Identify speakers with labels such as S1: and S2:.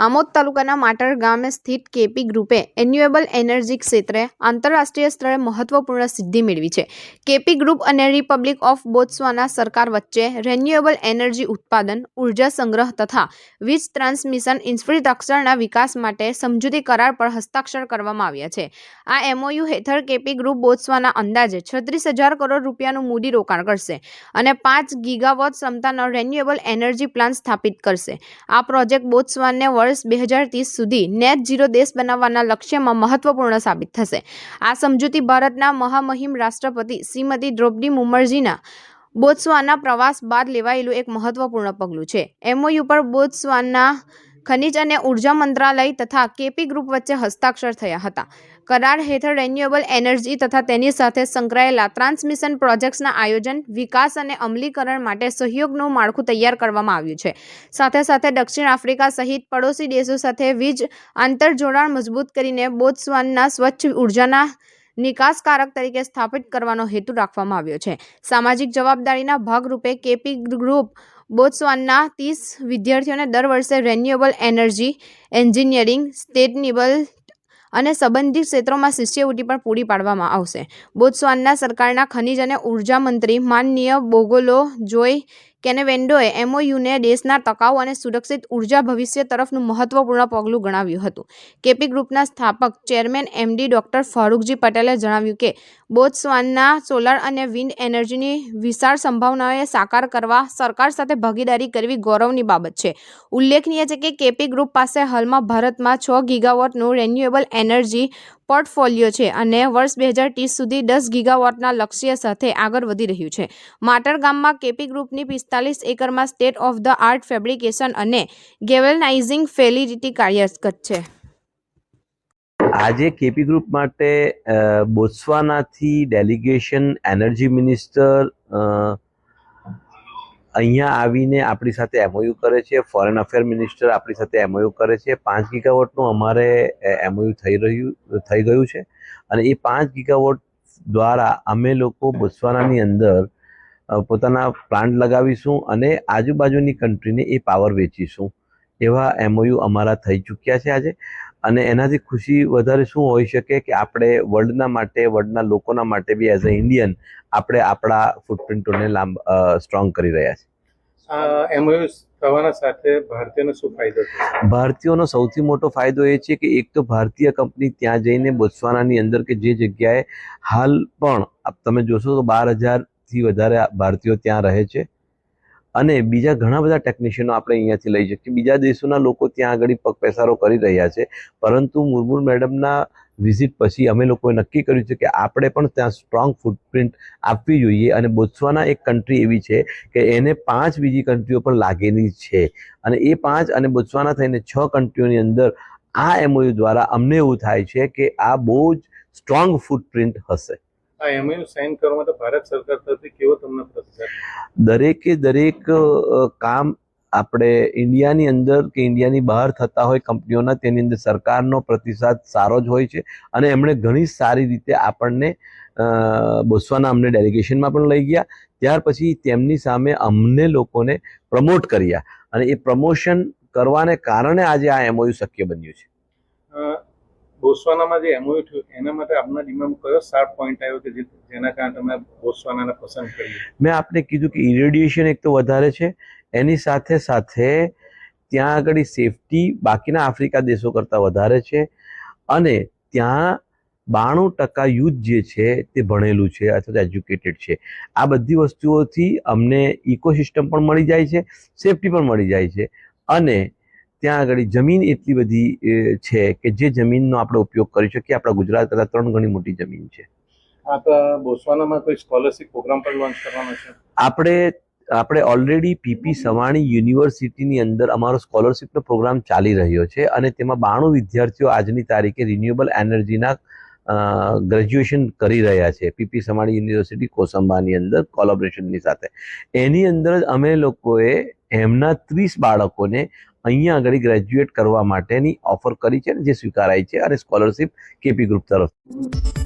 S1: આમોદ તાલુકાના માટર ગામે સ્થિત કેપી ગ્રુપે એન્યુએબલ એનર્જી ક્ષેત્રે આંતરરાષ્ટ્રીય સ્તરે મહત્વપૂર્ણ સિદ્ધિ મેળવી છે. કેપી ગ્રુપ અને રિપબ્લિક ઓફ બોત્સવાના સરકાર વચ્ચે રેન્યુએબલ એનર્જી ઉત્પાદન, ઊર્જા સંગ્રહ તથા વીજ ટ્રાન્સમિશન ઇન્ફ્રાસ્ટ્રક્ચરના વિકાસ માટે સમજૂતી કરાર પર હસ્તાક્ષર કરવામાં આવ્યા છે. આ એમઓયુ હેઠળ કેપી ગ્રુપ બોત્સવાના અંદાજે છત્રીસ હજાર કરોડ રૂપિયાનું મૂડી રોકાણ કરશે અને પાંચ ગીગાવોટ ક્ષમતાનો રેન્યુએબલ એનર્જી પ્લાન્ટ સ્થાપિત કરશે. આ પ્રોજેક્ટ બોત્સવાનને વર્ષ બે હજાર ત્રીસ સુધી નેટ ઝીરો દેશ બનાવવાના લક્ષ્યમાં મહત્વપૂર્ણ સાબિત થશે. આ સમજૂતી ભારતના મહામહિમ રાષ્ટ્રપતિ શ્રીમતી દ્રૌપદી મુમર્જીના બોત્સવાના પ્રવાસ બાદ લેવાયેલું એક મહત્વપૂર્ણ પગલું છે. એમઓયુ પર બોત્સવાના ખનિજ અને ઊર્જા મંત્રાલય તથા કેપી ગ્રુપ વચ્ચે હસ્તાક્ષર થયા હતા. કરાર હેઠળ રેન્યુએબલ એનર્જી તથા તેની સાથે સંકળાયેલા ટ્રાન્સમિશન પ્રોજેક્ટ્સના આયોજન, વિકાસ અને અમલીકરણ માટે સહયોગનું માળખું તૈયાર કરવામાં આવ્યું છે. સાથે સાથે દક્ષિણ આફ્રિકા સહિત પડોશી દેશો સાથે વીજ આંતરજોડાણ મજબૂત કરીને બોત્સવાનના સ્વચ્છ ઉર્જાના નિકાસકારક તરીકે સ્થાપિત કરવાનો હેતુ રાખવામાં આવ્યો છે. સામાજિક જવાબદારીના ભાગરૂપે કેપી ગ્રુપ બોત્સવાનના ત્રીસ વિદ્યાર્થીઓને દર વર્ષે રેન્યુએબલ એનર્જી એન્જિનિયરિંગ સ્ટેટનિબલ અને સંબંધિત ક્ષેત્રોમાં શિષ્યવૃત્તિ પણ પૂરી પાડવામાં આવશે. બોત્સવાનના સરકારના ખનિજ અને ઊર્જા મંત્રી માનનીય બોગોલો જોય કેનેવેન્ડોએ એમઓયુને દેશના ટકાઉ અને સુરક્ષિત ઊર્જા ભવિષ્ય તરફનું મહત્વપૂર્ણ પગલું ગણાવ્યું હતું. કેપી ગ્રુપના સ્થાપક ચેરમેન એમડી ડોક્ટર ફારૂકજી પટેલે જણાવ્યું કે, બોત્સવાનના સોલાર અને વિન્ડ એનર્જીની વિશાળ સંભાવનાઓએ સાકાર કરવા સરકાર સાથે ભાગીદારી કરવી ગૌરવની બાબત છે. ઉલ્લેખનીય છે કે, કેપી ગ્રુપ પાસે હાલમાં ભારતમાં છ ગીગાવોટનું રેન્યુએબલ એનર્જી પોર્ટફોલિયો છે અને વર્ષ બે હજાર ત્રીસ સુધી દસ ગીગાવોટના લક્ષ્ય સાથે આગળ વધી રહ્યું છે. માટર ગામમાં કેપી ગ્રુપની પિસ્તાલીસ એકરમાં state of the art fabrication અને ગેવેલનાઇઝિંગ ફેસિલિટી કાર્યરત છે.
S2: આજે કેપી ગ્રુપ માટે બોત્સવાનાથી ડેલિગેશન એનર્જી મિનિસ્ટર અહીંયા આવીને આપણી સાથે એમઓયુ કરે છે. ફોરેન અફેર મિનિસ્ટર આપણી સાથે એમઓયુ કરે છે. પાંચ ગીગાવોટનું અમારે એમઓયુ થઈ રહ્યું, થઈ ગયું છે. અને એ પાંચ ગીગાવોટ દ્વારા અમે લોકો બોત્સવાનાની અંદર પોતાના પ્લાન્ટ લગાવીશું અને આજુબાજુની કન્ટ્રીને એ પાવર વેચીશું. એવા એમઓયુ અમારા થઈ ચૂક્યા છે આજે. અને એનાથી ખુશી વધારે શું હોઈ શકે કે આપણે વર્લ્ડના માટે વર્લ્ડના લોકોના માટે બી એઝ અ ઇન્ડિયન આપણે આપણા ફૂટપ્રિન્ટોને લાંબ સ્ટ્રોંગ કરી રહ્યા
S3: એમઓયુ થવાના સાથે ભારતીયને શું ફાયદો
S2: ભારતીયોનો સૌથી મોટો ફાયદો એ છે કે એક તો ભારતીય કંપની ત્યાં જઈને બોત્સવાનાની અંદર કે જે જગ્યાએ હાલ પણ તમે જોશો તો બાર હજારથી વધારે ભારતીયો ત્યાં રહે છે. અને બીજા ઘણા બધા ટેકનિશિયનો આપણે અહીંયાથી લઈ શકીએ. બીજા દેશોના લોકો ત્યાં આગળ પગપેસારો કરી રહ્યા છે. પરંતુ મુર્મુ મેડમના વિઝિટ પછી અમે લોકોએ નક્કી કર્યું છે કે આપણે પણ ત્યાં સ્ટ્રોંગ ફૂટપ્રિન્ટ આપવી જોઈએ અને બોત્સવાના એક કન્ટ્રી એવી છે કે એને પાંચ બીજી કન્ટ્રીઓ પણ લાગેલી છે. અને એ પાંચ અને બોત્સવાના થઈને છ કન્ટ્રીઓની અંદર આ એમઓયુ દ્વારા અમને એવું થાય છે કે આ બહુ જ સ્ટ્રોંગ ફૂટપ્રિન્ટ હશે.
S3: આ એમઓયુ સાઇન કરવા માટે ભારત સરકાર તરફથી કેવો તમને પ્રતિસાદ?
S2: દરેકે દરેક કામ આપણે ઇન્ડિયાની અંદર કે ઇન્ડિયાની બહાર થતા હોય કંપનીઓના તેની અંદર સરકારનો પ્રતિસાદ સારો જ હોય છે. અને એમણે ઘણી સારી રીતે આપણને બોસવાના બોત્સવાના અમને ડેલિગેશનમાં પણ લઈ ગયા. ત્યાર પછી તેમની સામે અમને લોકોને પ્રમોટ કર્યા. અને એ પ્રમોશન કરવાને કારણે આજે આ એમઓયુ શક્ય બન્યું છે.
S3: અ, જે એમઓયુ થયું એના માટે આપના દિમાગમાં કયો શાર્પ પોઈન્ટ આવ્યો કે જેના કારણે તમે બોત્સવાનાને પસંદ કર્યું?
S2: મેં આપને કીધું કે ઇરેડિયેશન એક તો વધારે છે. એની સાથે સાથે ત્યાં આગળ સેફટી બાકીના આફ્રિકા દેશો કરતાં વધારે છે. અને ત્યાં બાણું ટકા યુથ જે છે તે ભણેલું છે અથવા તો એજ્યુકેટેડ છે. આ બધી વસ્તુઓથી અમને ઇકોસિસ્ટમ પણ મળી જાય છે સેફટી પણ મળી જાય છે. અને ત્યાં આગળ જમીન એટલી બધી છે કે જે જમીનનો આપણે ઉપયોગ કરી શકીએ. આપણા ગુજરાત કરતાં ત્રણ ગણી મોટી જમીન છે.
S3: આપ બોત્સવાનામાં કોઈ સ્કોલરશિપ પ્રોગ્રામ પણ લોન્ચ કરવાનો છે?
S2: આપણે આપણે ઓલરેડી પીપી સવાણી યુનિવર્સિટીની અંદર અમારો સ્કોલરશિપનો પ્રોગ્રામ ચાલી રહ્યો છે અને તેમાં બાણું વિદ્યાર્થીઓ આજની તારીખે રિન્યુએબલ એનર્જીના ગ્રેજ્યુએશન કરી રહ્યા છે. પીપી સવાણી યુનિવર્સિટી કોસંબાની અંદર કોલોબરેશનની સાથે. એની અંદર અમે લોકોએ એમના ત્રીસ બાળકોને અહીંયા આગળ ગ્રેજ્યુએટ કરવા માટેની ઓફર કરી છે જે સ્વીકારાય છે અને સ્કોલરશિપ કેપી ગ્રુપ તરફ